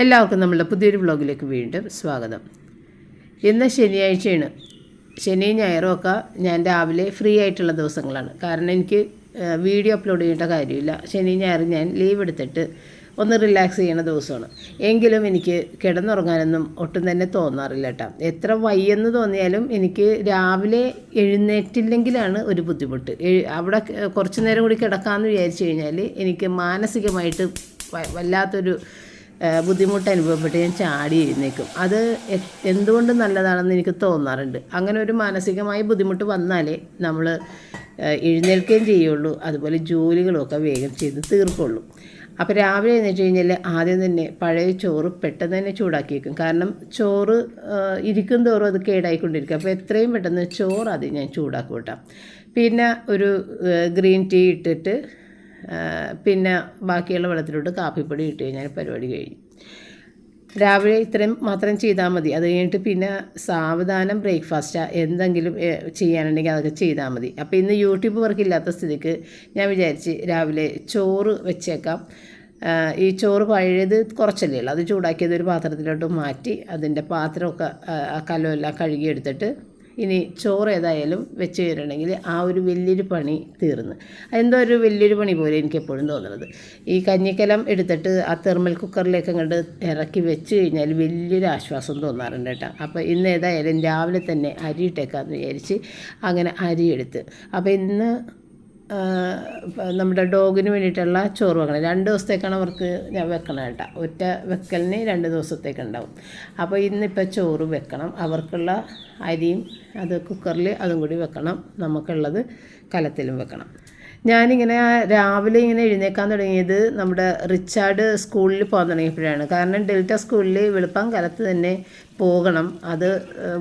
എല്ലാവർക്കും നമ്മളുടെ പുതിയൊരു വ്ളോഗിലേക്ക് വീണ്ടും സ്വാഗതം. ഇന്ന് ശനിയാഴ്ചയാണ്. ശനിയും ഞായറും ഒക്കെ ഞാൻ രാവിലെ ഫ്രീ ആയിട്ടുള്ള ദിവസങ്ങളാണ്. കാരണം എനിക്ക് വീഡിയോ അപ്ലോഡ് ചെയ്യേണ്ട കാര്യമില്ല. ശനി ഞായറും ഞാൻ ലീവ് എടുത്തിട്ട് ഒന്ന് റിലാക്സ് ചെയ്യുന്ന ദിവസമാണ്. എങ്കിലും എനിക്ക് കിടന്നുറങ്ങാനൊന്നും ഒട്ടും തന്നെ തോന്നാറില്ല കേട്ടോ. എത്ര വയ്യെന്ന് തോന്നിയാലും എനിക്ക് രാവിലെ എഴുന്നേറ്റില്ലെങ്കിലാണ് ഒരു ബുദ്ധിമുട്ട്. അവിടെ കുറച്ച് നേരം കൂടി കിടക്കാമെന്ന് വിചാരിച്ചു കഴിഞ്ഞാൽ എനിക്ക് മാനസികമായിട്ട് വല്ലാത്തൊരു ബുദ്ധിമുട്ട് അനുഭവപ്പെട്ട് ഞാൻ ചാടി എഴുന്നേക്കും. അത് എന്തുകൊണ്ട് നല്ലതാണെന്ന് എനിക്ക് തോന്നാറുണ്ട്. അങ്ങനെ ഒരു മാനസികമായ ബുദ്ധിമുട്ട് വന്നാലേ നമ്മൾ എഴുന്നേൽക്കുകയും ചെയ്യുള്ളൂ. അതുപോലെ ജോലികളൊക്കെ വേഗം ചെയ്ത് തീർക്കുള്ളൂ. അപ്പോൾ രാവിലെ എഴുന്നേറ്റ് കഴിഞ്ഞാൽ ആദ്യം തന്നെ പഴയ ചോറ് പെട്ടെന്ന് തന്നെ ചൂടാക്കി വെക്കും. കാരണം ചോറ് ഇരിക്കും തോറും അത് കേടായിക്കൊണ്ടിരിക്കും. അപ്പോൾ എത്രയും പെട്ടെന്ന് ചോറ് ആദ്യം ഞാൻ ചൂടാക്കി വിട്ടാം പിന്നെ ഒരു ഗ്രീൻ ടീ ഇട്ടിട്ട് പിന്നെ ബാക്കിയുള്ള വെള്ളത്തിലോട്ട് കാപ്പിപ്പൊടി ഇട്ട് കഴിഞ്ഞാൽ പരിപാടി കഴിഞ്ഞു. രാവിലെ ഇത്രയും മാത്രം ചെയ്താൽ മതി. അത് കഴിഞ്ഞിട്ട് പിന്നെ സാവധാനം ബ്രേക്ക്ഫാസ്റ്റ് എന്തെങ്കിലും ചെയ്യാനുണ്ടെങ്കിൽ അതൊക്കെ ചെയ്താൽ മതി. അപ്പോൾ ഇന്ന് യൂട്യൂബ് വർക്ക് ഇല്ലാത്ത സ്ഥിതിക്ക് ഞാൻ വിചാരിച്ച് രാവിലെ ചോറ് വെച്ചേക്കാം. ഈ ചോറ് പഴയത് കുറച്ചല്ലേ ഉള്ളൂ. അത് ചൂടാക്കിയത് ഒരു പാത്രത്തിലോട്ട് മാറ്റി അതിന്റെ പാത്രമൊക്കെ കലമെല്ലാം കഴുകിയെടുത്തിട്ട് ഇനി ചോറ് ഏതായാലും വെച്ച് കഴിഞ്ഞിട്ടുണ്ടെങ്കിൽ ആ ഒരു വലിയൊരു പണി തീർന്ന്. എന്തോ ഒരു വലിയൊരു പണി പോലെ എനിക്ക് എപ്പോഴും തോന്നുന്നത്. ഈ കഞ്ഞിക്കലം എടുത്തിട്ട് ആ തെർമൽ കുക്കറിലേക്ക് അങ്ങോട്ട് ഇറക്കി വെച്ച് കഴിഞ്ഞാൽ വലിയൊരു ആശ്വാസം തോന്നാറുണ്ട് കേട്ടോ. അപ്പോൾ ഇന്ന് ഏതായാലും രാവിലെ തന്നെ അരി ഇട്ടേക്കാമെന്ന് വിചാരിച്ച് അങ്ങനെ അരി എടുത്ത്. അപ്പോൾ ഇന്ന് നമ്മുടെ ഡോഗിന് വേണ്ടിയിട്ടുള്ള ചോറ് വെക്കണം. രണ്ട് ദിവസത്തേക്കാണ് അവർക്ക് ഞാൻ വെക്കണം കേട്ടോ. ഒറ്റ വെക്കലിന് രണ്ട് ദിവസത്തേക്ക് ഉണ്ടാവും. അപ്പോൾ ഇന്നിപ്പോൾ ചോറ് വെക്കണം. അവർക്കുള്ള അരിയും അത് കുക്കറിൽ അതും കൂടി വെക്കണം. നമുക്കുള്ളത് കലത്തിലും വെക്കണം. ഞാനിങ്ങനെ രാവിലെ ഇങ്ങനെ എഴുന്നേക്കാൻ തുടങ്ങിയത് നമ്മുടെ റിച്ചാർഡ് സ്കൂളിൽ പോകാൻ തുടങ്ങിയപ്പോഴാണ്. കാരണം ഡെൽറ്റ സ്കൂളിൽ വെളുപ്പം കാലത്ത് തന്നെ പോകണം. അത്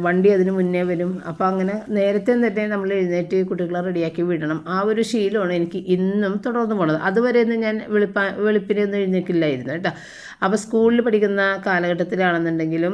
വണ്ടി അതിന് മുന്നേ വരും. അപ്പോൾ അങ്ങനെ നേരത്തെ തന്നെ നമ്മൾ എഴുന്നേറ്റ് കുട്ടികളെ റെഡിയാക്കി വിടണം. ആ ഒരു ശീലമാണ് എനിക്ക് ഇന്നും തുടർന്ന് പോണത്. അതുവരെയൊന്നും ഞാൻ വെളുപ്പ വെളുപ്പിനൊന്നും എഴുന്നേക്കില്ലായിരുന്നു കേട്ടോ. അപ്പോൾ സ്കൂളിൽ പഠിക്കുന്ന കാലഘട്ടത്തിലാണെന്നുണ്ടെങ്കിലും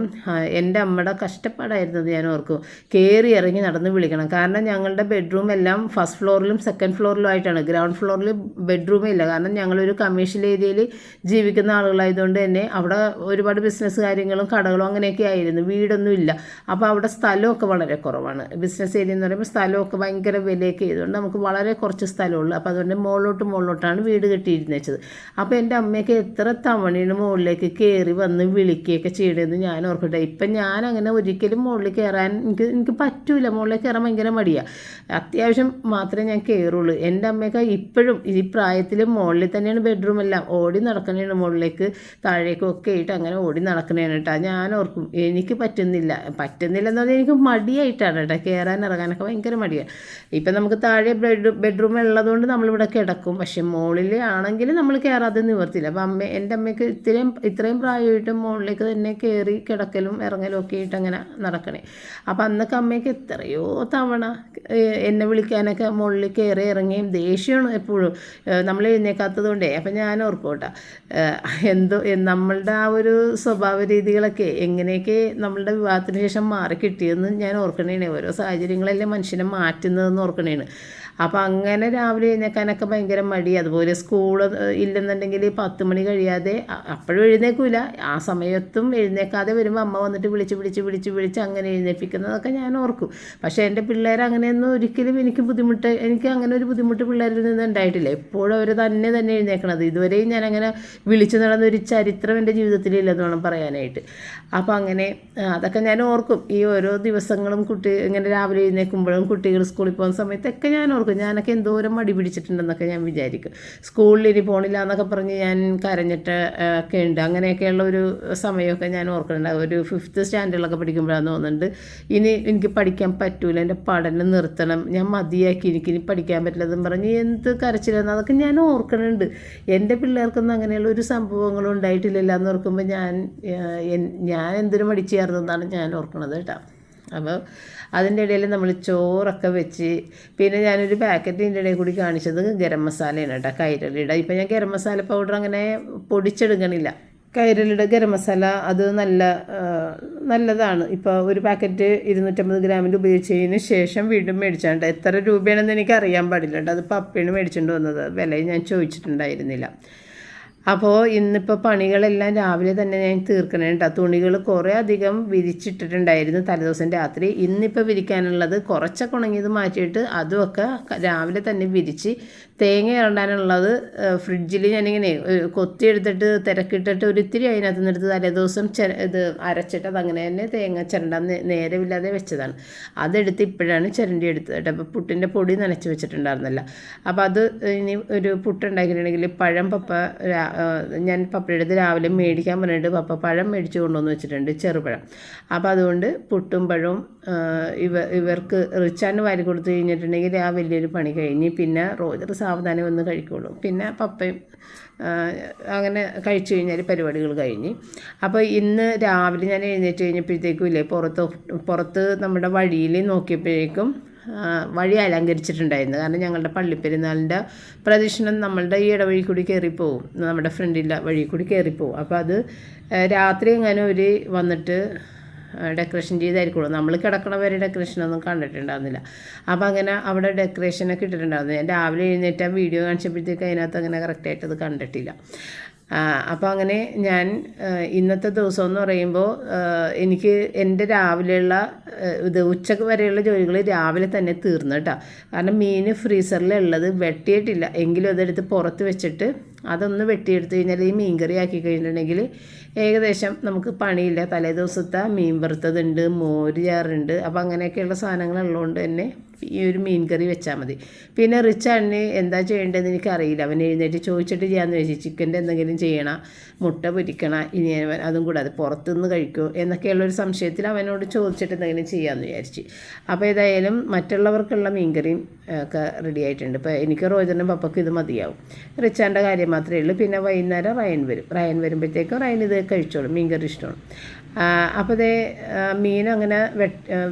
എന്റെ അമ്മയുടെ കഷ്ടപ്പാടായിരുന്നത് ഞാൻ ഓർക്കും. കയറി ഇറങ്ങി നടന്ന് വിളിക്കണം. കാരണം ഞങ്ങളുടെ ബെഡ്റൂം എല്ലാം ഫസ്റ്റ് ഫ്ലോറിലും സെക്കൻഡ് ഫ്ലോറിലും ആയിട്ടാണ്. ഗ്രൗണ്ട് ഫ്ലോറിൽ ബെഡ്റൂമേ ഇല്ല. കാരണം ഞങ്ങളൊരു കമേഴ്ഷ്യൽ ഏരിയയിൽ ജീവിക്കുന്ന ആളുകളായതുകൊണ്ട് തന്നെ അവിടെ ഒരുപാട് ബിസിനസ് കാര്യങ്ങളും കടകളും അങ്ങനെയൊക്കെ ആയിരുന്നു. വീടൊന്നും ഇല്ല. അപ്പോൾ അവിടെ സ്ഥലമൊക്കെ വളരെ കുറവാണ്. ബിസിനസ് ഏരിയ എന്ന് പറയുമ്പോൾ സ്ഥലമൊക്കെ ഭയങ്കര വിലയൊക്കെ ചെയ്തുകൊണ്ട് നമുക്ക് വളരെ കുറച്ച് സ്ഥലമുള്ളൂ. അപ്പോൾ അതുകൊണ്ട് മുകളിലോട്ട് മുകളിലോട്ടാണ് വീട് കെട്ടിയിരുന്നത്. അപ്പോൾ എന്റെ അമ്മയൊക്കെ എത്ര തവണയാണ് മുകളിലേക്ക് കയറി വന്ന് വിളിക്കുകയൊക്കെ ചെയ്യണമെന്ന് ഞാൻ ഓർക്കട്ടെ. ഇപ്പം ഞാൻ അങ്ങനെ ഒരിക്കലും മുകളിൽ കയറാൻ എനിക്ക് എനിക്ക് പറ്റൂല. മുകളിലേക്ക് കയറാൻ ഭയങ്കര മടിയാണ് അത്യാവശ്യം മാത്രമേ ഞാൻ കയറുള്ളൂ എന്റെ അമ്മയൊക്കെ ഇപ്പോഴും ഈ പ്രായത്തിൽ മുകളിൽ തന്നെയാണ് ബെഡ്റൂം എല്ലാം. ഓടി നടക്കണേണ് മുകളിലേക്ക് താഴേക്കൊക്കെ ആയിട്ട് അങ്ങനെ ഓടി നടക്കണേണ് കേട്ടോ. ഞാൻ ഓർക്കും എനിക്ക് പറ്റുന്നില്ല പറ്റുന്നില്ല. എന്ന് പറഞ്ഞാൽ എനിക്ക് മടിയായിട്ടാണ് കേട്ടോ. കയറാൻ ഇറങ്ങാനൊക്കെ ഭയങ്കര മടിയാണ് ഇപ്പം നമുക്ക് താഴെ ബെഡ് ബെഡ്റൂം ഉള്ളതുകൊണ്ട് നമ്മളിവിടെ കിടക്കും. പക്ഷെ മുകളിൽ ആണെങ്കിൽ നമ്മൾ കയറാതെ നിവർത്തില്ല. അപ്പം അമ്മ എന്റെ അമ്മയ്ക്ക് ഇത്രയും ഇത്രയും പ്രായമായിട്ട് മുകളിലേക്ക് തന്നെ കയറി കിടക്കലും ഇറങ്ങലും ഒക്കെ ആയിട്ട് അങ്ങനെ നടക്കണേ. അപ്പം അന്നൊക്കെ അമ്മയ്ക്ക് എത്രയോ തവണ എന്നെ വിളിക്കാനൊക്കെ മുകളിൽ കയറി ഇറങ്ങിയും ദേഷ്യമാണ് എപ്പോഴും. നമ്മൾ എഴുന്നേക്കാത്തത് കൊണ്ടേ. അപ്പം ഞാൻ ഓർക്കോട്ടെ കേട്ടോ. എന്തോ നമ്മളുടെ ആ ഒരു സ്വഭാവ രീതികളൊക്കെ എങ്ങനെയൊക്കെ നമ്മളുടെ വിവാഹത്തിന് ശേഷം മാറി കിട്ടിയെന്ന് ഞാൻ ഓർക്കണേണ്. ഓരോ സാഹചര്യങ്ങളല്ലേ മനുഷ്യനെ മാറ്റുന്നതെന്ന് ഓർക്കണേണ്. അപ്പോൾ അങ്ങനെ രാവിലെ എഴുന്നേക്കാനൊക്കെ ഭയങ്കര മടി. അതുപോലെ സ്കൂൾ ഇല്ലെന്നുണ്ടെങ്കിൽ പത്ത് മണി കഴിയാതെ അപ്പോഴും എഴുന്നേക്കൂല. ആ സമയത്തും എഴുന്നേക്കാതെ വരുമ്പോൾ അമ്മ വന്നിട്ട് വിളിച്ച് വിളിച്ച് വിളിച്ച് വിളിച്ച് അങ്ങനെ എഴുന്നേൽപ്പിക്കുന്നതൊക്കെ ഞാൻ ഓർക്കും. പക്ഷേ എന്റെ പിള്ളേർ അങ്ങനെയൊന്നും ഒരിക്കലും എനിക്ക് ബുദ്ധിമുട്ട് എനിക്ക് അങ്ങനെ ഒരു ബുദ്ധിമുട്ട് പിള്ളേരിൽ നിന്ന് ഉണ്ടായിട്ടില്ല. എപ്പോഴും അവർ തന്നെ തന്നെ എഴുന്നേക്കണത്. ഇതുവരെയും ഞാൻ അങ്ങനെ വിളിച്ചു നടന്ന ഒരു ചരിത്രം എന്റെ ജീവിതത്തിലില്ലെന്ന് വേണം പറയാനായിട്ട്. അപ്പോൾ അങ്ങനെ അതൊക്കെ ഞാൻ ഓർക്കും. ഈ ഓരോ ദിവസങ്ങളും കുട്ടി ഇങ്ങനെ രാവിലെ എഴുന്നേൽക്കുമ്പോഴും കുട്ടികൾ സ്കൂളിൽ പോകുന്ന സമയത്തൊക്കെ ഞാൻ ഓർക്കും. ഞാനൊക്കെ എന്തോരം മടി പിടിച്ചിട്ടുണ്ടെന്നൊക്കെ ഞാൻ വിചാരിക്കും. സ്കൂളിൽ ഇനി പോണില്ല എന്നൊക്കെ പറഞ്ഞ് ഞാൻ കരഞ്ഞിട്ട് ഒക്കെ ഉണ്ട്. അങ്ങനെയൊക്കെയുള്ള ഒരു സമയമൊക്കെ ഞാൻ ഓർക്കുന്നുണ്ട്. ഒരു ഫിഫ്ത്ത് സ്റ്റാൻഡേർഡിലൊക്കെ പഠിക്കുമ്പോഴാണ് തോന്നുന്നുണ്ട്. ഇനി എനിക്ക് പഠിക്കാൻ പറ്റൂല എന്റെ പഠനം നിർത്തണം. ഞാൻ മതിയാക്കി എനിക്കിനി പഠിക്കാൻ പറ്റില്ലെന്നും പറഞ്ഞ് എന്ത് കരച്ചിലെന്ന് അതൊക്കെ ഞാൻ ഓർക്കുന്നുണ്ട്. എന്റെ പിള്ളേർക്കൊന്നും അങ്ങനെയുള്ള ഒരു സംഭവങ്ങളും ഉണ്ടായിട്ടില്ലല്ലോ എന്ന് ഓർക്കുമ്പോൾ ഞാൻ ഞാൻ എന്തിനും ഞാൻ എന്തിനു മടിച്ചായിരുന്നെന്നാണ് ഞാൻ ഓർക്കുന്നത് കേട്ടോ. അപ്പോൾ അതിന്റെ ഇടയിൽ നമ്മൾ ചോറൊക്കെ വെച്ച് പിന്നെ ഞാനൊരു പാക്കറ്റിന്റെ ഇടയിൽ കൂടി കാണിച്ചത് ഗരം മസാലയാണ് കേട്ടോ കൈരളിയുടെ. ഇപ്പം ഞാൻ ഗരം മസാല പൗഡർ അങ്ങനെ പൊടിച്ചെടുക്കണില്ല. കൈരളിയുടെ ഗരം മസാല അത് നല്ല നല്ലതാണ്. ഇപ്പോൾ ഒരു പാക്കറ്റ് ഇരുന്നൂറ്റമ്പത് ഗ്രാമിന്റെ ഉപയോഗിച്ചതിന് ശേഷം വീണ്ടും മേടിച്ചാണ്ട് എത്ര രൂപയാണെന്ന് എനിക്ക് അറിയാൻ പാടില്ല കേട്ടോ. അത് പപ്പയാണ് മേടിച്ചുകൊണ്ട് വന്നത്. വിലയും ഞാൻ ചോദിച്ചിട്ടുണ്ടായിരുന്നില്ല. അപ്പോൾ ഇന്നിപ്പോൾ പണികളെല്ലാം രാവിലെ തന്നെ ഞാൻ തീർക്കണം കേട്ടോ തുണികൾ കുറേ അധികം വിരിച്ചിട്ടിട്ടുണ്ടായിരുന്നു തലേദിവസം രാത്രി. ഇന്നിപ്പോൾ വിരിക്കാനുള്ളത് കുറച്ചൊക്കെ ഉണങ്ങിയത് മാറ്റിയിട്ട് അതുമൊക്കെ രാവിലെ തന്നെ വിരിച്ച് തേങ്ങ ഇറണ്ടാനുള്ളത് ഫ്രിഡ്ജിൽ ഞാനിങ്ങനെ കൊത്തിയെടുത്തിട്ട് തിരക്കിട്ടിട്ട് ഒരിത്തിരി അതിനകത്ത് നിന്നെടുത്ത് തലേദിവസം ചെ ഇത് അരച്ചിട്ട് അത് അങ്ങനെ തന്നെ തേങ്ങ ചിരണ്ടാൻ നേരമില്ലാതെ വെച്ചതാണ്. അതെടുത്ത് ഇപ്പോഴാണ് ചിരണ്ടി എടുത്തത്. അപ്പോൾ പുട്ടിന്റെ പൊടി നനച്ച് വെച്ചിട്ടുണ്ടായിരുന്നില്ല. അപ്പോൾ അത് ഇനി ഒരു പുട്ടുണ്ടാക്കിയിട്ടുണ്ടെങ്കിൽ പഴം പപ്പ ഞാൻ പപ്പയുടെ അടുത്ത് രാവിലെ മേടിക്കാൻ പറഞ്ഞിട്ട് പപ്പ പഴം മേടിച്ച് കൊണ്ടുവന്ന് വെച്ചിട്ടുണ്ട് ചെറുപഴം. അപ്പോൾ അതുകൊണ്ട് പുട്ടും പഴവും ഇവ ഇവർക്ക് റിച്ചാൻ വാരി കൊടുത്തു കഴിഞ്ഞിട്ടുണ്ടെങ്കിൽ ആ വലിയൊരു പണി കഴിഞ്ഞ് പിന്നെ റോജർ സാവധാനം ഒന്ന് കഴിക്കുള്ളൂ. പിന്നെ പപ്പയും അങ്ങനെ കഴിച്ചു കഴിഞ്ഞാൽ പരിപാടികൾ കഴിഞ്ഞ്. അപ്പോൾ ഇന്ന് രാവിലെ ഞാൻ എഴുന്നേറ്റ് കഴിഞ്ഞപ്പോഴത്തേക്കും ഇല്ലേ പുറത്ത് പുറത്ത് നമ്മുടെ വഴിയിൽ നോക്കിയപ്പോഴേക്കും വഴി അലങ്കരിച്ചിട്ടുണ്ടായിരുന്നു. കാരണം ഞങ്ങളുടെ പള്ളിപ്പെരുന്നാളിന്റെ പ്രദക്ഷിണം നമ്മളുടെ ഈ ഇടവഴി കൂടി കയറിപ്പോവും നമ്മുടെ ഫ്രണ്ടിന്റെ വഴി കൂടി കയറിപ്പോവും അപ്പോൾ അത് രാത്രി എങ്ങനെ ഒരു വന്നിട്ട് ഡെക്കറേഷൻ ചെയ്തായിരിക്കുള്ളൂ. നമ്മൾ കിടക്കണ വരെ ഡെക്കറേഷനൊന്നും കണ്ടിട്ടുണ്ടായിരുന്നില്ല അപ്പോൾ അങ്ങനെ അവിടെ ഡെക്കറേഷനൊക്കെ ഇട്ടിട്ടുണ്ടായിരുന്നു. ഞാൻ രാവിലെ എഴുന്നേറ്റ് വീഡിയോ കാണിച്ചപ്പോഴത്തേക്ക് അതിനകത്ത് അങ്ങനെ കറക്റ്റായിട്ട് അത് കണ്ടിട്ടില്ല. അപ്പോൾ അങ്ങനെ ഞാൻ ഇന്നത്തെ ദിവസം എന്ന് പറയുമ്പോൾ എനിക്ക് എന്റെ രാവിലെയുള്ള ഇത് ഉച്ചയ്ക്ക് വരെയുള്ള ജോലികൾ രാവിലെ തന്നെ തീർന്നു കേട്ടോ. കാരണം മീൻ ഫ്രീസറിലുള്ളത് വെട്ടിയിട്ടില്ല. എങ്കിലും അതെടുത്ത് പുറത്ത് വെച്ചിട്ട് അതൊന്ന് വെട്ടിയെടുത്ത് കഴിഞ്ഞാൽ ഈ മീൻ കറി ആക്കി കഴിഞ്ഞിട്ടുണ്ടെങ്കിൽ ഏകദേശം നമുക്ക് പണിയില്ല. തലേ ദിവസത്തെ മീൻ വറുത്തതുണ്ട് മോര് ചാറുണ്ട്. അപ്പോൾ അങ്ങനെയൊക്കെയുള്ള സാധനങ്ങളുള്ളതുകൊണ്ട് തന്നെ ഈ ഒരു മീൻ കറി വെച്ചാൽ മതി. പിന്നെ റിച്ചാണ് എന്താ ചെയ്യേണ്ടതെന്ന് എനിക്കറിയില്ല. അവൻ എഴുന്നേറ്റ് ചോദിച്ചിട്ട് ചെയ്യാമെന്ന് വെച്ചു ചിക്കന്റെ എന്തെങ്കിലും ചെയ്യണം മുട്ട പൊരിക്കണം ഇനി അതും കൂടാതെ പുറത്തുനിന്ന് കഴിക്കുമോ എന്നൊക്കെയുള്ളൊരു സംശയത്തിൽ അവനോട് ചോദിച്ചിട്ട് എന്തെങ്കിലും ചെയ്യാമെന്ന് വിചാരിച്ച്. അപ്പോൾ ഏതായാലും മറ്റുള്ളവർക്കുള്ള മീൻകറിയും ഒക്കെ റെഡി ആയിട്ടുണ്ട്. ഇപ്പോൾ എനിക്ക് റോജനും പപ്പയ്ക്കും ഇത് മതിയാവും. റിച്ചാന്റെ കാര്യം മാത്രമേ ഉള്ളൂ. പിന്നെ വൈകുന്നേരം റയൻ വരും. റയൻ വരുമ്പോഴത്തേക്കും റയൻ ഇത് കഴിച്ചോളും. മീൻ മീൻകറി ഇഷ്ടമാണ്. അപ്പോൾ അതേ മീൻ അങ്ങനെ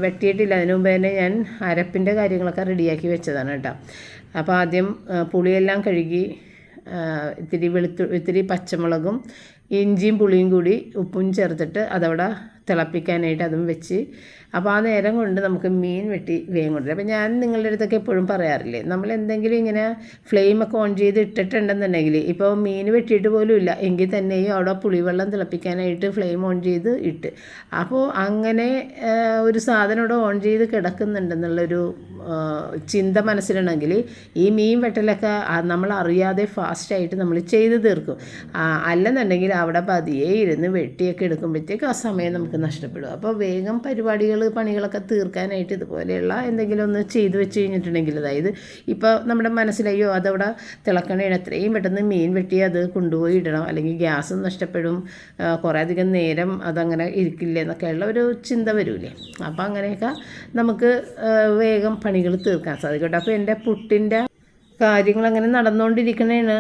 വെട്ടിയിട്ടില്ല. അതിനു മുമ്പ് തന്നെ ഞാൻ അരപ്പിന്റെ കാര്യങ്ങളൊക്കെ റെഡിയാക്കി വെച്ചതാണ് കേട്ടോ. അപ്പോൾ ആദ്യം പുളിയെല്ലാം കഴുകി ഇത്തിരി വെളുത്തു ഇത്തിരി പച്ചമുളകും ഇഞ്ചിയും പുളിയും കൂടി ഉപ്പും ചേർത്തിട്ട് അതവിടെ തിളപ്പിക്കാനായിട്ട് അതും വെച്ച് അപ്പോൾ ആ നേരം കൊണ്ട് നമുക്ക് മീൻ വെട്ടി വേഗം കൊണ്ടുവരും. അപ്പോൾ ഞാൻ നിങ്ങളുടെ അടുത്തൊക്കെ എപ്പോഴും പറയാറില്ലേ നമ്മൾ എന്തെങ്കിലും ഇങ്ങനെ ഫ്ലെയിമൊക്കെ ഓൺ ചെയ്ത് ഇട്ടിട്ടുണ്ടെന്നുണ്ടെങ്കിൽ ഇപ്പോൾ മീൻ വെട്ടിയിട്ട് പോലും ഇല്ല എങ്കിൽ തന്നെയും അവിടെ പുളിവെള്ളം തിളപ്പിക്കാനായിട്ട് ഫ്ലെയിം ഓൺ ചെയ്ത് ഇട്ട്. അപ്പോൾ അങ്ങനെ ഒരു സാധനം അവിടെ ഓൺ ചെയ്ത് കിടക്കുന്നുണ്ടെന്നുള്ളൊരു ചിന്ത മനസ്സിലുണ്ടെങ്കിൽ ഈ മീൻ വെട്ടലൊക്കെ നമ്മൾ അറിയാതെ ഫാസ്റ്റായിട്ട് നമ്മൾ ചെയ്ത് തീർക്കും. അല്ലെന്നുണ്ടെങ്കിൽ അവിടെ പതിയെ ഇരുന്ന് വെട്ടിയൊക്കെ എടുക്കുമ്പോഴത്തേക്ക് ആ സമയം നമുക്ക് നഷ്ടപ്പെടും. അപ്പോൾ വേഗം പരിപാടികൾ പണികളൊക്കെ തീർക്കാനായിട്ട് ഇതുപോലെയുള്ള എന്തെങ്കിലും ഒന്ന് ചെയ്തു വെച്ച് കഴിഞ്ഞിട്ടുണ്ടെങ്കിൽ അതായത് ഇപ്പോൾ നമ്മുടെ മനസ്സിലായോ അതവിടെ തിളക്കണേണ് എത്രയും പെട്ടെന്ന് മീൻ വെട്ടി അത് കൊണ്ടുപോയി ഇടണം അല്ലെങ്കിൽ ഗ്യാസ് നഷ്ടപ്പെടും കുറേ അധികം നേരം അതങ്ങനെ ഇരിക്കില്ല എന്നൊക്കെയുള്ള ഒരു ചിന്ത വരൂലേ. അപ്പോൾ അങ്ങനെയൊക്കെ നമുക്ക് വേഗം പണികൾ തീർക്കാൻ സാധിക്കട്ടെ. അപ്പോൾ എന്റെ പുട്ടിന്റെ കാര്യങ്ങൾ അങ്ങനെ നടന്നുകൊണ്ടിരിക്കണേണ്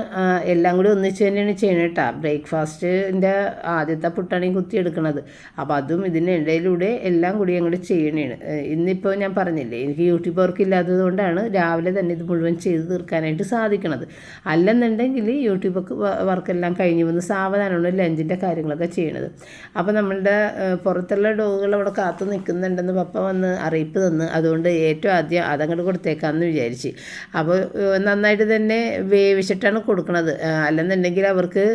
എല്ലാം കൂടി ഒന്നിച്ച് തന്നെയാണ് ചെയ്യണത് കേട്ടോ ബ്രേക്ക്ഫാസ്റ്റിന്റെ ആദ്യത്തെ പുട്ടാണ് ഈ കുത്തിയെടുക്കണത് അപ്പോൾ അതും ഇതിനിടയിലൂടെ എല്ലാം കൂടി അങ്ങോട്ട് ചെയ്യണേണ്. ഇന്നിപ്പോൾ ഞാൻ പറഞ്ഞില്ലേ എനിക്ക് യൂട്യൂബ് വർക്ക് ഇല്ലാത്തത് കൊണ്ടാണ് രാവിലെ തന്നെ ഇത് മുഴുവൻ ചെയ്ത് തീർക്കാനായിട്ട് സാധിക്കണത്. അല്ലെന്നുണ്ടെങ്കിൽ യൂട്യൂബ് വർക്കെല്ലാം കഴിഞ്ഞ് വന്ന് സാവധാനമാണ് ലഞ്ചിന്റെ കാര്യങ്ങളൊക്കെ ചെയ്യണത്. അപ്പോൾ നമ്മളുടെ പുറത്തുള്ള ഡോഗുകൾ അവിടെ കാത്തു നിൽക്കുന്നുണ്ടെന്ന് പപ്പ വന്ന് അറിയിപ്പ് തന്ന്. അതുകൊണ്ട് ഏറ്റവും ആദ്യം അതങ്ങോട്ട് കൊടുത്തേക്കാമെന്ന് വിചാരിച്ച്. അപ്പോൾ നന്നായിട്ട് തന്നെ വേവിച്ചിട്ടാണ് കൊടുക്കുന്നത് അല്ലെന്നുണ്ടെങ്കിൽ അവർക്ക്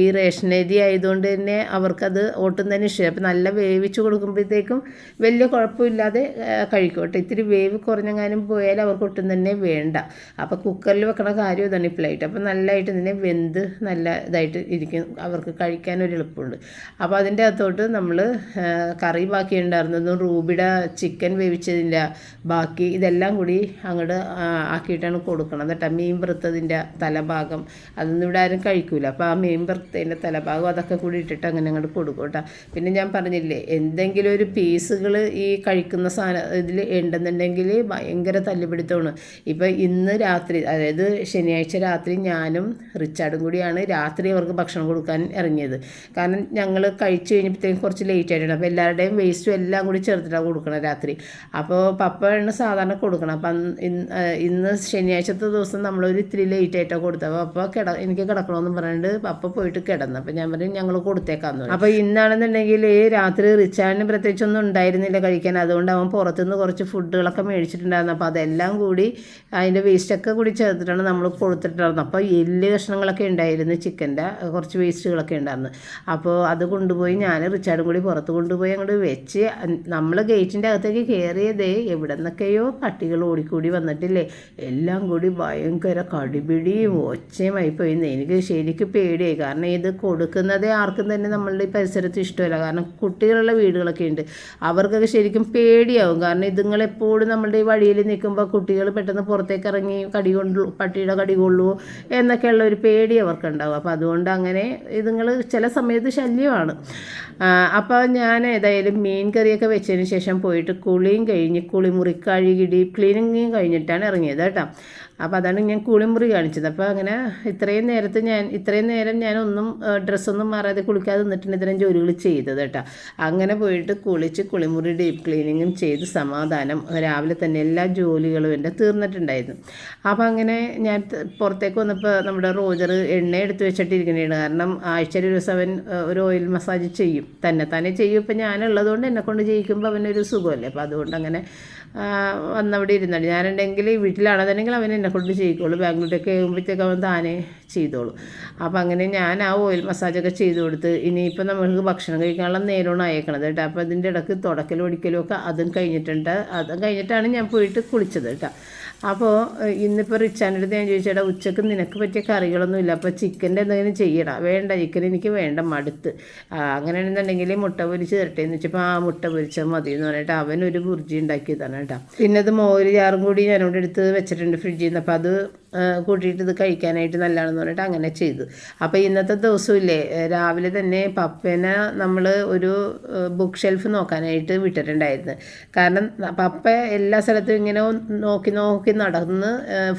ഈ റേഷൻ ഏരിയ ആയതുകൊണ്ട് തന്നെ അവർക്കത് ഒട്ടും തന്നെ ഇഷ്ടം. അപ്പം നല്ല വേവിച്ച് കൊടുക്കുമ്പോഴത്തേക്കും വലിയ കുഴപ്പമില്ലാതെ കഴിക്കും കേട്ടോ ഇത്തിരി വേവ് കുറഞ്ഞെങ്ങാനും പോയാൽ അവർക്ക് ഒട്ടും തന്നെ വേണ്ട. അപ്പോൾ കുക്കറിൽ വെക്കണ കാര്യം ഇതാണ് ഈ പ്ലേറ്റ് അപ്പോൾ നല്ലതായിട്ട് തന്നെ വെന്ത് നല്ല ഇതായിട്ട് ഇരിക്കും. അവർക്ക് കഴിക്കാൻ ഒരു എളുപ്പമുണ്ട്. അപ്പോൾ അതിന്റെ അകത്തോട്ട് നമ്മൾ കറി ബാക്കി ഉണ്ടായിരുന്നതും റൂബിയുടെ ചിക്കൻ വേവിച്ചതിന്റെ ബാക്കി ഇതെല്ലാം കൂടി അങ്ങോട്ട് ആക്കിയിട്ടാണ് കൊടുക്കുന്നത് കൊടുക്കണം. എന്നിട്ട് ആ മീൻ വറുത്തതിന്റെ തലഭാഗം അതൊന്നും ഇവിടെ ആരും കഴിക്കൂല. അപ്പോൾ ആ മീൻ വറുത്തതിന്റെ തലഭാഗം അതൊക്കെ കൂടി ഇട്ടിട്ട് അങ്ങനെ അങ്ങോട്ട് കൊടുക്കും കേട്ടോ. പിന്നെ ഞാൻ പറഞ്ഞില്ലേ എന്തെങ്കിലും ഒരു പീസുകൾ ഈ കഴിക്കുന്ന സാധനം ഇതിൽ ഉണ്ടെന്നുണ്ടെങ്കിൽ ഭയങ്കര തല്ലുപിടുത്തമാണ്. ഇപ്പോൾ ഇന്ന് രാത്രി അതായത് ശനിയാഴ്ച രാത്രി ഞാനും റിച്ചാർഡും കൂടിയാണ് രാത്രി അവർക്ക് ഭക്ഷണം കൊടുക്കാൻ ഇറങ്ങിയത്. കാരണം ഞങ്ങൾ കഴിച്ചു കഴിഞ്ഞപ്പോഴത്തേക്കും കുറച്ച് ലേറ്റ് ആയിട്ടുണ്ട്. അപ്പോൾ എല്ലാവരുടെയും വേസ്റ്റും എല്ലാം കൂടി ചേർത്തിട്ടാണ് കൊടുക്കണം രാത്രി. അപ്പോൾ പപ്പയാണ് സാധാരണ കൊടുക്കണം അപ്പം ഇന്ന് ശനിയാഴ്ചത്തെ പിറ്റത്തെ ദിവസം നമ്മളൊരു ഇത്തിരി ലേറ്റ് ആയിട്ടാണ് കൊടുത്തത്. അപ്പോൾ കിട എനിക്ക് കിടക്കണമെന്ന് പറഞ്ഞിട്ട് പപ്പ പോയിട്ട് കിടന്നു. അപ്പോൾ ഞാൻ പറയും ഞങ്ങൾ കൊടുത്തേക്കാന്ന് അപ്പോൾ ഇന്നാണെന്നുണ്ടെങ്കിൽ രാത്രി റിച്ചാർഡിന് പ്രത്യേകിച്ചൊന്നും ഉണ്ടായിരുന്നില്ല കഴിക്കാൻ. അതുകൊണ്ട് അവൻ പുറത്തുനിന്ന് കുറച്ച് ഫുഡുകളൊക്കെ മേടിച്ചിട്ടുണ്ടായിരുന്നു. അപ്പോൾ അതെല്ലാം കൂടി അതിന്റെ വേസ്റ്റൊക്കെ കൂടി ചേർത്തിട്ടാണ് നമ്മൾ കൊടുത്തിട്ടുണ്ടായിരുന്നത്. അപ്പോൾ എല്ല് കഷ്ണങ്ങളൊക്കെ ഉണ്ടായിരുന്നു ചിക്കന്റെ. കുറച്ച് വേസ്റ്റുകളൊക്കെ ഉണ്ടായിരുന്നു. അപ്പോൾ അത് കൊണ്ടുപോയി ഞാൻ റിച്ചാർഡും കൂടി പുറത്ത് കൊണ്ടുപോയി അങ്ങോട്ട് വെച്ച് നമ്മൾ ഗേറ്റിന്റെ അകത്തേക്ക് കയറിയതേ എവിടെ നിന്നൊക്കെയോ പട്ടികൾ ഓടിക്കൂടി വന്നിട്ടില്ലേ. എല്ലാം കൂടി ഭയങ്കര കടിപിടിയും ഒച്ചയും പോയി എനിക്ക് ശരിക്കും പേടിയായി. കാരണം ഇത് കൊടുക്കുന്നതേ ആർക്കും തന്നെ നമ്മളുടെ ഈ പരിസരത്ത് ഇഷ്ടമല്ല. കാരണം കുട്ടികളുള്ള വീടുകളൊക്കെ ഉണ്ട്. അവർക്കൊക്കെ ശരിക്കും പേടിയാവും. കാരണം ഇതുങ്ങളെപ്പോഴും നമ്മളുടെ ഈ വഴിയിൽ നിൽക്കുമ്പോൾ കുട്ടികൾ പെട്ടെന്ന് പുറത്തേക്ക് ഇറങ്ങി കടി കൊണ്ടു പട്ടിയുടെ കടി കൊള്ളൂ എന്നൊക്കെയുള്ള ഒരു പേടി അവർക്കുണ്ടാവും. അപ്പോൾ അതുകൊണ്ട് അങ്ങനെ ഇതുങ്ങൾ ചില സമയത്ത് ശല്യമാണ്. അപ്പോൾ ഞാൻ ഏതായാലും മീൻ കറിയൊക്കെ വെച്ചതിന് ശേഷം പോയിട്ട് കുളിയും കഴിഞ്ഞ് കുളിമുറി കഴുകിടി ക്ലീനിങ്ങും കഴിഞ്ഞിട്ടാണ് ഇറങ്ങിയത് കേട്ടോ. അപ്പോൾ അതാണ് ഞാൻ കുളിമുറി കാണിച്ചത്. അപ്പോൾ അങ്ങനെ ഇത്രയും നേരത്ത് ഞാൻ ഇത്രയും നേരം ഞാനൊന്നും ഡ്രസ്സൊന്നും മാറാതെ കുളിക്കാതെ നിന്നിട്ടുണ്ട് ഇത്രയും ജോലികൾ ചെയ്തത് കേട്ടോ. അങ്ങനെ പോയിട്ട് കുളിച്ച് കുളിമുറി ഡീപ്പ് ക്ലീനിങ്ങും ചെയ്ത് സമാധാനം. രാവിലെ തന്നെ എല്ലാ ജോലികളും എന്റെ തീർന്നിട്ടുണ്ടായിരുന്നു. അപ്പോൾ അങ്ങനെ ഞാൻ പുറത്തേക്ക് വന്നപ്പോൾ നമ്മുടെ റോജർ എണ്ണ എടുത്ത് വെച്ചിട്ടിരിക്കുന്നതാണ് കാരണം ആഴ്ചയിൽ ഒരു ദിവസം അവൻ ഒരു ഓയിൽ മസാജ് ചെയ്യും. തന്നെ തന്നെ ചെയ്യും. ഇപ്പം ഞാനുള്ളതുകൊണ്ട് എന്നെക്കൊണ്ട് ചെയ്യിക്കുമ്പോൾ അവനൊരു സുഖമല്ലേ? അപ്പോൾ അതുകൊണ്ട് അങ്ങനെ വന്നവിടെ ഇരുന്നാണ് ഞാനുണ്ടെങ്കിൽ വീട്ടിലാണെന്നുണ്ടെങ്കിൽ അവൻ എന്നെ കൊണ്ട് ചെയ്യിക്കുള്ളൂ ബാംഗ്ലൂരൊക്കെ ആകുമ്പോഴത്തേക്ക് അവൻ താനേ ചെയ്തോളൂ. അപ്പോൾ അങ്ങനെ ഞാൻ ആ ഓയിൽ മസാജൊക്കെ ചെയ്ത് കൊടുത്ത് ഇനിയിപ്പോൾ നമ്മൾക്ക് ഭക്ഷണം കഴിക്കാനുള്ള നേരമാണ് അയക്കണത് കേട്ടോ. അപ്പോൾ അതിന്റെ ഇടയ്ക്ക് തുടക്കലും ഒടിക്കലും ഒക്കെ അതും കഴിഞ്ഞിട്ടുണ്ട്. അതും കഴിഞ്ഞിട്ടാണ് ഞാൻ പോയിട്ട് കുളിച്ചത് കേട്ടോ. അപ്പോൾ ഇന്നിപ്പോൾ റിച്ചാന്റെ അടുത്ത് ഞാൻ ചോദിച്ചേട്ടാ ഉച്ചയ്ക്ക് നിനക്ക് പറ്റിയ കറികളൊന്നും ഇല്ല. അപ്പോൾ ചിക്കന്റെ എന്തെങ്കിലും ചെയ്യടാ. വേണ്ട ചിക്കൻ എനിക്ക് വേണ്ട മടുത്ത്. അങ്ങനെയാണെന്നുണ്ടെങ്കിൽ മുട്ട പൊരിച്ച് തരട്ടെ എന്ന് വെച്ചപ്പോൾ ആ മുട്ട പൊരിച്ചാൽ മതി എന്ന് പറഞ്ഞിട്ട് അവനൊരു ബുർജി ഉണ്ടാക്കിയതാണ് കേട്ടോ. പിന്നെ അത് മോര് ചാറും കൂടി ഞാനോട് എടുത്ത് വെച്ചിട്ടുണ്ട് ഫ്രിഡ്ജിൽ നിന്ന്. അപ്പോൾ അത് കൂട്ടിയിട്ട് ഇത് കഴിക്കാനായിട്ട് നല്ലതാണെന്ന് പറഞ്ഞിട്ട് അങ്ങനെ ചെയ്തു. അപ്പോൾ ഇന്നത്തെ ദിവസമില്ലേ രാവിലെ തന്നെ പപ്പേനെ നമ്മൾ ഒരു ബുക്ക് ഷെൽഫ് നോക്കാനായിട്ട് വിട്ടിട്ടുണ്ടായിരുന്നു. കാരണം പപ്പ എല്ലാ സ്ഥലത്തും ഇങ്ങനെ നോക്കി നോക്കി നടന്ന്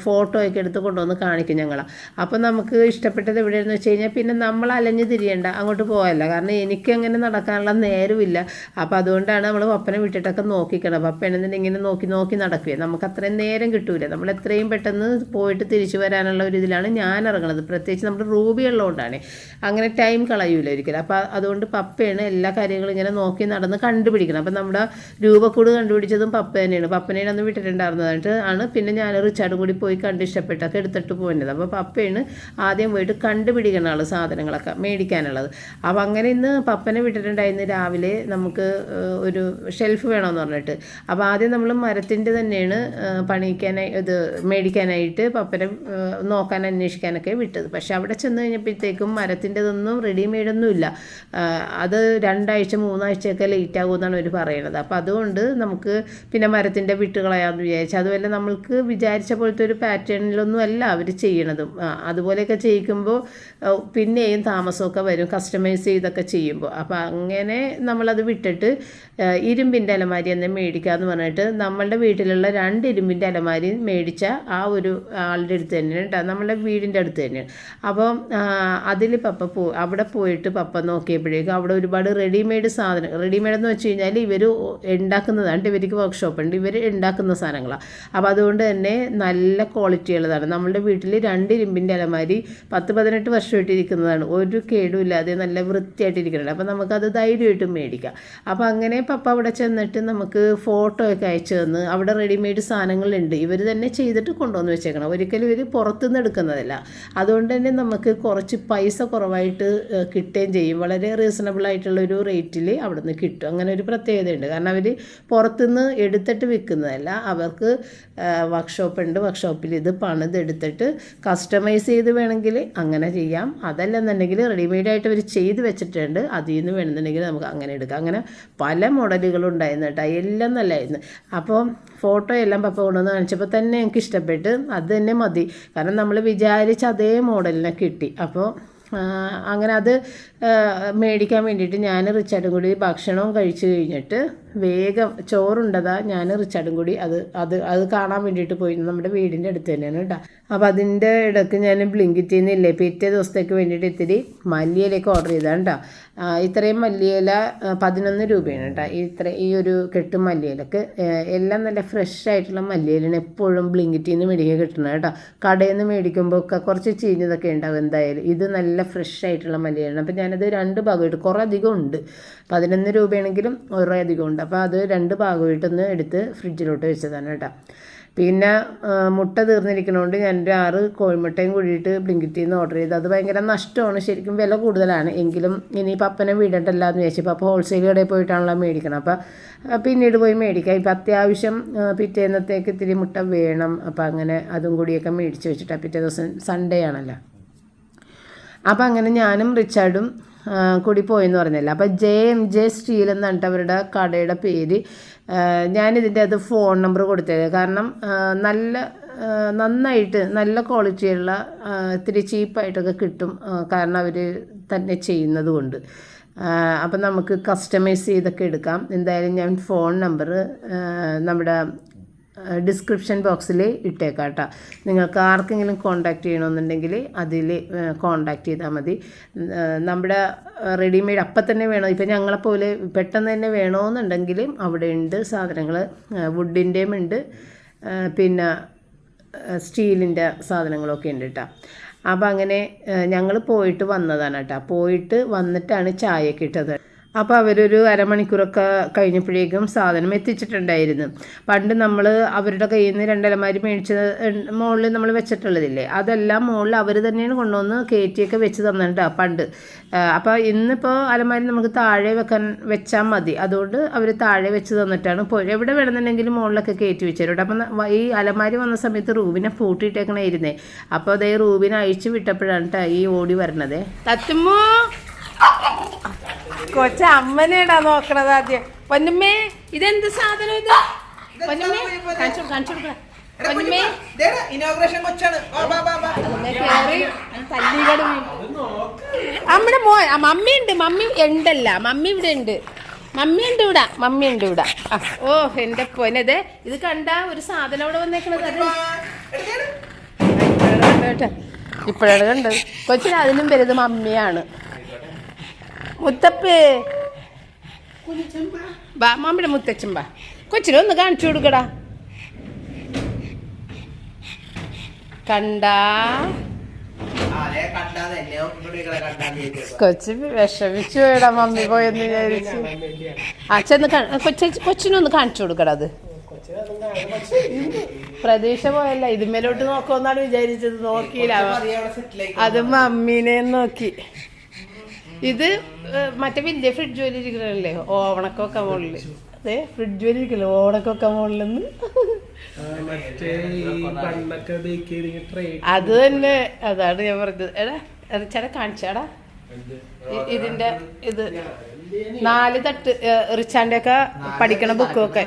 ഫോട്ടോയൊക്കെ എടുത്ത് കൊണ്ടുവന്ന് കാണിക്കും ഞങ്ങൾ അപ്പോൾ നമുക്ക് ഇഷ്ടപ്പെട്ടത് എവിടെയെന്ന് വെച്ച് കഴിഞ്ഞാൽ പിന്നെ നമ്മൾ അലഞ്ഞ് തിരിയണ്ട അങ്ങോട്ട് പോകല്ല കാരണം എനിക്ക് അങ്ങനെ നടക്കാനുള്ള നേരമില്ല. അപ്പോൾ അതുകൊണ്ടാണ് നമ്മൾ പപ്പനെ വിട്ടിട്ടൊക്കെ നോക്കിക്കണം പപ്പയാണെന്നുണ്ടെങ്കിൽ ഇങ്ങനെ നോക്കി നോക്കി നടക്കുക നമുക്ക് അത്രയും നേരം കിട്ടൂല. നമ്മൾ എത്രയും പെട്ടെന്ന് പോയിട്ട് തിരിച്ചു വരാനുള്ള ഒരു ഇതിലാണ് ഞാൻ ഇറങ്ങുന്നത്. പ്രത്യേകിച്ച് നമ്മുടെ റൂബി ഉള്ളതുകൊണ്ടാണ്. അങ്ങനെ ടൈം കളയൂല ഒരിക്കലും. അപ്പോൾ അതുകൊണ്ട് പപ്പയാണ് എല്ലാ കാര്യങ്ങളും ഇങ്ങനെ നോക്കി നടന്ന് കണ്ടുപിടിക്കണം. അപ്പം നമ്മുടെ രൂപക്കൂട് കണ്ടുപിടിച്ചതും പപ്പ തന്നെയാണ്. പപ്പനെയാണ് അന്ന് വിട്ടിട്ടുണ്ടായിരുന്നതായിട്ട് ആണ് പിന്നെ ഞാൻ റിച്ചാർഡും കൂടി പോയി കണ്ട് ഇഷ്ടപ്പെട്ടൊക്കെ എടുത്തിട്ട് പോകേണ്ടത് അപ്പോൾ പപ്പയാണ് ആദ്യം പോയിട്ട് കണ്ടുപിടിക്കണം ആൾ സാധനങ്ങളൊക്കെ മേടിക്കാനുള്ളത്. അപ്പോൾ അങ്ങനെ ഇന്ന് പപ്പനെ വിട്ടിട്ടുണ്ടായിരുന്നു രാവിലെ നമുക്ക് ഒരു ഷെൽഫ് വേണമെന്ന് പറഞ്ഞിട്ട്. അപ്പോൾ ആദ്യം നമ്മൾ മരത്തിന്റെ തന്നെയാണ് പണിയിക്കാനായി ഇത് മേടിക്കാനായിട്ട് പപ്പനെ നോക്കാൻ അന്വേഷിക്കാനൊക്കെ വിട്ടത്. പക്ഷെ അവിടെ ചെന്ന് കഴിഞ്ഞപ്പോഴത്തേക്കും മരത്തിന്റെതൊന്നും റെഡിമെയ്ഡൊന്നും ഇല്ല അത് രണ്ടാഴ്ച മൂന്നാഴ്ചയൊക്കെ ലേറ്റ് ആകുമെന്നാണ് അവർ പറയണത്. അപ്പോൾ അതുകൊണ്ട് നമുക്ക് പിന്നെ മരത്തിന്റെ വിട്ടുകളയാന്ന് വിചാരിച്ചു അതുപോലെ നമ്മൾക്ക് വിചാരിച്ച പോലത്തെ ഒരു പാറ്റേണിലൊന്നും അല്ല അവർ ചെയ്യണതും അതുപോലെയൊക്കെ ചെയ്യിക്കുമ്പോൾ പിന്നെയും താമസമൊക്കെ വരും കസ്റ്റമൈസ് ചെയ്തൊക്കെ ചെയ്യുമ്പോൾ. അപ്പോൾ അങ്ങനെ നമ്മളത് വിട്ടിട്ട് ഇരുമ്പിന്റെ അലമാരി തന്നെ മേടിക്കുക എന്ന് പറഞ്ഞിട്ട് നമ്മളുടെ വീട്ടിലുള്ള രണ്ട് ഇരുമ്പിന്റെ അലമാരി മേടിച്ച ആ ഒരു ആളുടെ അടുത്ത് തന്നെയാണ് കേട്ടോ. നമ്മളുടെ വീടിന്റെ അടുത്ത് തന്നെയാണ്. അപ്പം അതിൽ പപ്പ പോ അവിടെ പോയിട്ട് പപ്പ നോക്കിയപ്പോഴേക്കും അവിടെ ഒരുപാട് റെഡിമെയ്ഡ് സാധനം റെഡിമെയ്ഡ് എന്ന് വെച്ച് കഴിഞ്ഞാൽ ഇവർ ഉണ്ടാക്കുന്നതാണ്. ഇവർക്ക് വർക്ക്ഷോപ്പ് ഉണ്ട്. ഇവർ ഉണ്ടാക്കുന്ന സാധനങ്ങളാണ് അപ്പോൾ അതുകൊണ്ട് തന്നെ നല്ല ക്വാളിറ്റി ഉള്ളതാണ്. നമ്മളുടെ വീട്ടിൽ രണ്ട് ഇരുമ്പിന്റെ അലമാരി പത്ത് പതിനെട്ട് വർഷമായിട്ട് ഇരിക്കുന്നതാണ് ഒരു കേടും ഇല്ലാതെ നല്ല വൃത്തിയായിട്ട് അപ്പോൾ നമുക്കത് ധൈര്യമായിട്ടും മേടിക്കാം. അപ്പോൾ അങ്ങനെ പപ്പ അവിടെ ചെന്നിട്ട് നമുക്ക് ഫോട്ടോ ഒക്കെ അയച്ചു തന്ന് അവിടെ റെഡിമെയ്ഡ് സാധനങ്ങളുണ്ട്. ഇവർ തന്നെ ചെയ്തിട്ട് കൊണ്ടുവന്ന് വെച്ചേക്കണം. ഒരിക്കലും ഇവർ പുറത്തുനിന്ന് എടുക്കുന്നതല്ല. അതുകൊണ്ട് തന്നെ നമുക്ക് കുറച്ച് പൈസ കുറവായിട്ട് കിട്ടുകയും ചെയ്യും. വളരെ റീസണബിൾ ആയിട്ടുള്ള ഒരു റേറ്റിൽ അവിടെ നിന്ന് കിട്ടും. അങ്ങനെ ഒരു പ്രത്യേകതയുണ്ട്. കാരണം അവർ പുറത്തുനിന്ന് എടുത്തിട്ട് വിൽക്കുന്നതല്ല. അവർക്ക് വർക്ക്ഷോപ്പ് ഉണ്ട്. വർക്ക്ഷോപ്പിൽ ഇത് പണിതെടുത്തിട്ട് കസ്റ്റമൈസ് ചെയ്ത് വേണമെങ്കിൽ അങ്ങനെ ചെയ്യാം. അതല്ലെന്നുണ്ടെങ്കിൽ റെഡിമെയ്ഡായിട്ട് അവർ ചെയ്ത് വെച്ചിട്ടുണ്ട്. അതിൽ നിന്ന് വേണമെന്നുണ്ടെങ്കിൽ നമുക്ക് അങ്ങനെ എടുക്കാം. അങ്ങനെ പല മോഡലുകളും ഉണ്ടായിരുന്നു കേട്ടോ. എല്ലാം നല്ലതായിരുന്നു അപ്പോൾ ഫോട്ടോ എല്ലാം പപ്പ കൊണ്ടുവന്ന് കാണിച്ചപ്പോൾ തന്നെ എനിക്ക് ഇഷ്ടപ്പെട്ട്. അത് തന്നെ മതി. കാരണം നമ്മൾ വിചാരിച്ച അതേ മോഡലിനെ കിട്ടി. അപ്പോൾ അങ്ങനെ അത് മേടിക്കാൻ വേണ്ടിയിട്ട് ഞാൻ റിച്ചാർഡും കൂടി ഭക്ഷണവും കഴിച്ചു കഴിഞ്ഞിട്ട് വേഗം ചോറുണ്ടതാ ഞാൻ റിച്ചാർഡും കൂടി അത് അത് അത് കാണാൻ വേണ്ടിയിട്ട് പോയി. നമ്മുടെ വീടിന്റെ അടുത്ത് തന്നെയാണ് കേട്ടോ. അപ്പോൾ അതിന്റെ ഇടയ്ക്ക് ഞാൻ ബ്ലിങ്കിറ്റിൽ ചെയ്യുന്നില്ലേ? പിറ്റേ ദിവസത്തേക്ക് വേണ്ടിയിട്ട് ഇത്തിരി മല്ലിയിലേക്ക് ഓർഡർ ചെയ്താണ് കേട്ടോ. ഇത്രയും മല്ലിയില പതിനൊന്ന് രൂപയാണ് കേട്ടോ. ഇത്ര ഈ ഒരു കെട്ട് മല്ലിയിലക്ക്. എല്ലാം നല്ല ഫ്രഷ് ആയിട്ടുള്ള മല്ലിയിലാണ് എപ്പോഴും ബ്ലിങ്കിറ്റിൽ നിന്ന് മേടിക്കാൻ കിട്ടുന്നത് കേട്ടോ. കടയിൽ നിന്ന് മേടിക്കുമ്പോൾ ഒക്കെ കുറച്ച് ചീഞ്ഞതൊക്കെ ഉണ്ടാവും എന്തായാലും. ഇത് നല്ല ഫ്രഷ് ആയിട്ടുള്ള മല്ലിയാണ് അപ്പോൾ ഞാനത് രണ്ട് ഭാഗമായിട്ട് കുറേ അധികം ഉണ്ട്. പതിനൊന്ന് രൂപയാണെങ്കിലും കുറേ അധികം ഉണ്ട്. അപ്പോൾ അത് രണ്ട് ഭാഗമായിട്ടൊന്ന് എടുത്ത് ഫ്രിഡ്ജിലോട്ട് വെച്ചതാണ് കേട്ടോ. പിന്നെ മുട്ട തീർന്നിരിക്കണോണ്ട് ഞാൻ ഒരു ആറ് കോഴിമുട്ടയും കൂടിയിട്ട് ബ്ലിങ്കിറ്റിൽ നിന്ന് ഓർഡർ ചെയ്തു. അത് ഭയങ്കര നഷ്ടമാണ്. ശരിക്കും വില കൂടുതലാണ്. എങ്കിലും ഇനി അപ്പനെ വീടണ്ടല്ല എന്ന് വിചാരിച്ചു അപ്പോൾ ഹോൾസെയിൽ കടയിൽ പോയിട്ടാണല്ലോ മേടിക്കണം അപ്പോൾ പിന്നീട് പോയി മേടിക്കാം. ഇപ്പം അത്യാവശ്യം പിറ്റേന്നത്തേക്ക് ഇത്തിരി മുട്ട വേണം. അപ്പോൾ അങ്ങനെ അതും കൂടിയൊക്കെ മേടിച്ച് വെച്ചിട്ടാണ് പിറ്റേ ദിവസം സൺഡേ ആണല്ലോ. അപ്പം അങ്ങനെ ഞാനും റിച്ചാർഡും കൂടി പോയെന്ന് പറഞ്ഞല്ലോ. അപ്പം ജെ എം ജെ സ്റ്റീൽ എന്ന് പറഞ്ഞിട്ട് അവരുടെ കടയുടെ പേര് ഞാനിതിന്റെ അത് ഫോൺ നമ്പർ കൊടുത്തത്. കാരണം നല്ല നന്നായിട്ട് നല്ല ക്വാളിറ്റിയുള്ള ഇത്തിരി ചീപ്പായിട്ടൊക്കെ കിട്ടും കാരണം അവർ തന്നെ ചെയ്യുന്നത് കൊണ്ട്. അപ്പം നമുക്ക് കസ്റ്റമൈസ് ചെയ്തൊക്കെ എടുക്കാം. എന്തായാലും ഞാൻ ഫോൺ നമ്പർ നമ്മുടെ ഡിസ്ക്രിപ്ഷൻ ബോക്സിൽ ഇട്ടേക്കാം കേട്ടോ നിങ്ങൾക്ക് ആർക്കെങ്കിലും കോൺടാക്റ്റ് ചെയ്യണമെന്നുണ്ടെങ്കിൽ അതിൽ കോൺടാക്റ്റ് ചെയ്താൽ മതി. നമ്മുടെ റെഡിമെയ്ഡ് അപ്പം തന്നെ വേണോ? ഇപ്പം ഞങ്ങളെപ്പോലെ പെട്ടെന്ന് തന്നെ വേണമെന്നുണ്ടെങ്കിലും അവിടെ ഉണ്ട് സാധനങ്ങൾ വുഡിന്റെയും ഉണ്ട്. പിന്നെ സ്റ്റീലിന്റെ സാധനങ്ങളൊക്കെ ഉണ്ട് കേട്ടോ. അപ്പോൾ അങ്ങനെ ഞങ്ങൾ പോയിട്ട് വന്നതാണ് കേട്ടോ. പോയിട്ട് വന്നിട്ടാണ് ചായ ഇട്ടത്. അപ്പോൾ അവരൊരു അരമണിക്കൂറൊക്കെ കഴിഞ്ഞപ്പോഴേക്കും സാധനം എത്തിച്ചിട്ടുണ്ടായിരുന്നു. പണ്ട് നമ്മൾ അവരുടെ കയ്യിൽ നിന്ന് രണ്ടലമാരി മേടിച്ച മുകളിൽ നമ്മൾ വെച്ചിട്ടുള്ളതില്ലേ? അതെല്ലാം മുകളിൽ അവർ തന്നെയാണ് കൊണ്ടുവന്ന് കയറ്റിയൊക്കെ വെച്ച് തന്നിട്ടാ പണ്ട്. അപ്പോൾ ഇന്നിപ്പോൾ അലമാരി നമുക്ക് താഴെ വെക്കാൻ വെച്ചാൽ മതി. അതുകൊണ്ട് അവർ താഴെ വെച്ച് തന്നിട്ടാണ് പോയി എവിടെ വേണമെന്നുണ്ടെങ്കിലും മുകളിലൊക്കെ കയറ്റി വെച്ചു തരും അപ്പം ഈ അലമാരി വന്ന സമയത്ത് റൂബിനെ പൂട്ടിയിട്ടേക്കണായിരുന്നേ. അപ്പോൾ അതേ റൂബിനെ അഴിച്ചു വിട്ടപ്പോഴാണ് ട്ടാ ഈ ഓടി വരണത്. തത്തുമ്മോ! കൊച്ച അമ്മനെടാ നോക്കണത് ആദ്യം. പൊന്നുമ്മേ ഇതെന്ത് സാധനം ഇത്? പൊന്നുമ്മേ കാണിച്ചു കാണിച്ചു കൊടുക്കണം പൊന്നുമ്മേ ഇനോഗ്രേഷൻ കൊച്ചാണ്. നമ്മുടെ മോ മമ്മി ഉണ്ട് മമ്മി ഉണ്ടല്ല. മമ്മി ഇവിടെ ഉണ്ട്. മമ്മി ഉണ്ട് ഇവിടെ മമ്മി ഉണ്ട് ഇവിടെ. ഓ എന്റെ പൊന്നത് ഇത് കണ്ട ഒരു സാധനം അവിടെ വന്നേക്കണത് അത്. ഇപ്പോഴാണ് കണ്ടത് കേട്ടോ ഇപ്പോഴാണ് കണ്ടത്. കൊച്ചിന് അതിനും വലുത് മമ്മിയാണ്. മുത്തപ്പേ. ബാ മമ്മിയുടെ മുത്തച്ഛൻ ബാ കൊച്ചിനെ ഒന്ന് കാണിച്ചു കൊടുക്കടാ. കണ്ടാ? കൊച്ചു വിഷമിച്ചു വേടാ മമ്മി പോയെന്ന് വിചാരിച്ചു. ആ ചെന്ന് കൊച്ച കൊച്ചിനൊന്ന് കാണിച്ചു കൊടുക്കടാ അത്. പ്രതീക്ഷ പോയല്ല ഇതുമേലോട്ട് നോക്കുമെന്നാണ് വിചാരിച്ചത്. നോക്കിയില്ല. അത് മമ്മീനെ നോക്കി. ഇത് മറ്റേ വലിയ ഫ്രിഡ്ജ് പോലെ ഇരിക്കണല്ലേ ഓവണക്കൊക്കെ മുകളിൽ. അതെ ഫ്രിഡ്ജ് പോലെ ഇരിക്കല്ലോ? മുകളിലെന്ന് ബേക്ക് ചെയ്ത് അത് തന്നെ അതാണ് ഞാൻ പറഞ്ഞത്. എടാ ചില കാണിച്ചാടാ ഇതിന്റെ ഇത്. നാല് തട്ട് റിച്ചാന്റെ ഒക്കെ പഠിക്കണ ബുക്കൊക്കെ.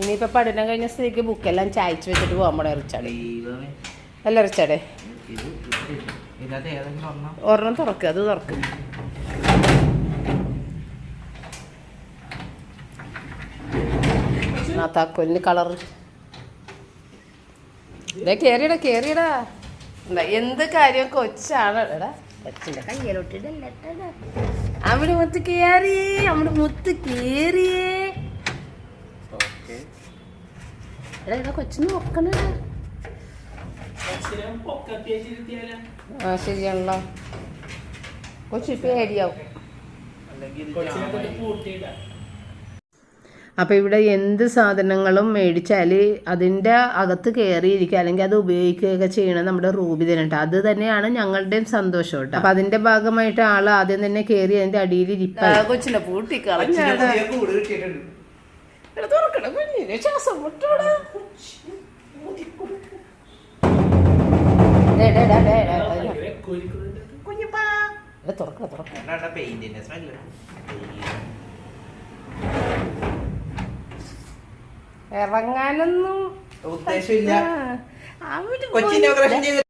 ഇനിയിപ്പോ പഠനം കഴിഞ്ഞ സ്ഥിതിക്ക് ബുക്കെല്ലാം ചായച്ചു വെച്ചിട്ട് പോകാൻ പോണേ റിച്ചാടെ. അല്ല റിച്ചാടെ. ഒരെണ്ണം? തുറക്കുക അത് തുറക്കും. ആ താക്കോലിന് കളർ. ഇതേ കേറിയടാ കേറിയടാ. എന്താ എന്ത് കാര്യം കൊച്ചാണ്. എടാ അവിടെ മുത്ത് കേറിയേ അവിടെ മുത്ത് കേറിയേ എടാ എടാ കൊച്ചു നോക്കണേ. ആ ശരിയാണല്ലോ. കൊച്ചു പേടിയാവും അപ്പോൾ ഇവിടെ എന്ത് സാധനങ്ങളും മേടിച്ചാൽ അതിന്റെ അകത്ത് കയറിയിരിക്കുക അല്ലെങ്കിൽ അത് ഉപയോഗിക്കുകയൊക്കെ ചെയ്യണം നമ്മുടെ റൂബി തന്നെ അത് തന്നെയാണ് ഞങ്ങളുടെയും സന്തോഷം കേട്ടോ. അപ്പം അതിന്റെ ഭാഗമായിട്ട് ആൾ ആദ്യം തന്നെ കയറി അതിന്റെ അടിയിൽ ഇരിപ്പാ. കൊച്ചിനെ പൂട്ടി കൊച്ചിന് ഡേ, തുറക്കണം തുറക്കണം പെയിന്റിന്റെ സ്മെല്ല് ഇറങ്ങാനൊന്നും ഉദ്ദേശമില്ല. ആ, അവിടെ കൊച്ചി പോയി. ഇനോഗ്രേഷൻ ചെയ്ത്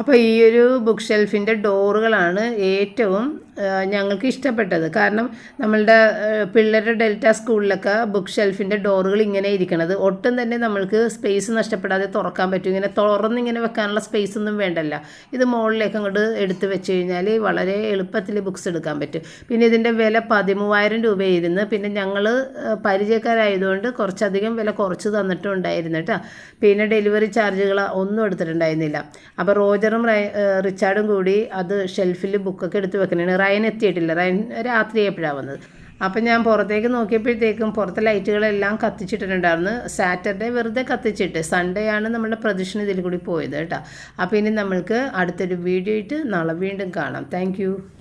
അപ്പോൾ ഈ ഒരു ബുക്ക് ഷെൽഫിന്റെ ഡോറുകളാണ് ഏറ്റവും ഞങ്ങൾക്ക് ഇഷ്ടപ്പെട്ടത്. കാരണം നമ്മളുടെ പിള്ളേരുടെ ഡെൽറ്റ സ്കൂളിലൊക്കെ ബുക്ക് ഷെൽഫിന്റെ ഡോറുകൾ ഇങ്ങനെ ഇരിക്കണത്. ഒട്ടും തന്നെ നമ്മൾക്ക് സ്പേസ് നഷ്ടപ്പെടാതെ തുറക്കാൻ പറ്റും. ഇങ്ങനെ തുറന്ന് ഇങ്ങനെ വെക്കാനുള്ള സ്പേസ് ഒന്നും വേണ്ടല്ല. ഇത് മുകളിലേക്ക് അങ്ങോട്ട് എടുത്ത് വെച്ച് കഴിഞ്ഞാൽ വളരെ എളുപ്പത്തിൽ ബുക്സ് എടുക്കാൻ പറ്റും. പിന്നെ ഇതിന്റെ വില പതിമൂവായിരം രൂപയായിരുന്നു. പിന്നെ ഞങ്ങൾ പരിചയക്കാരായതുകൊണ്ട് കുറച്ചധികം വില കുറച്ച് തന്നിട്ടുണ്ടായിരുന്നു കേട്ടോ. പിന്നെ ഡെലിവറി ചാർജുകൾ ഒന്നും എടുത്തിട്ടുണ്ടായിരുന്നില്ല. അപ്പോൾ റോജറും റൈ റിച്ചാർഡും കൂടി അത് ഷെൽഫിൽ ബുക്കൊക്കെ എടുത്ത് വെക്കണേ റയൻ എത്തിയിട്ടില്ല. റയൻ രാത്രി എപ്പോഴാണ് വന്നത്. അപ്പം ഞാൻ പുറത്തേക്ക് നോക്കിയപ്പോഴത്തേക്കും പുറത്തെ ലൈറ്റുകളെല്ലാം കത്തിച്ചിട്ടിട്ടുണ്ടായിരുന്നു. സാറ്റർഡേ വെറുതെ കത്തിച്ചിട്ട് സൺഡേ ആണ് നമ്മുടെ പ്രദക്ഷിണ ഇതിൽ കൂടി പോയത് കേട്ടോ. അപ്പോൾ ഇനി നമ്മൾക്ക് അടുത്തൊരു വീഡിയോ ഇട്ട് നാളെ വീണ്ടും കാണാം. താങ്ക്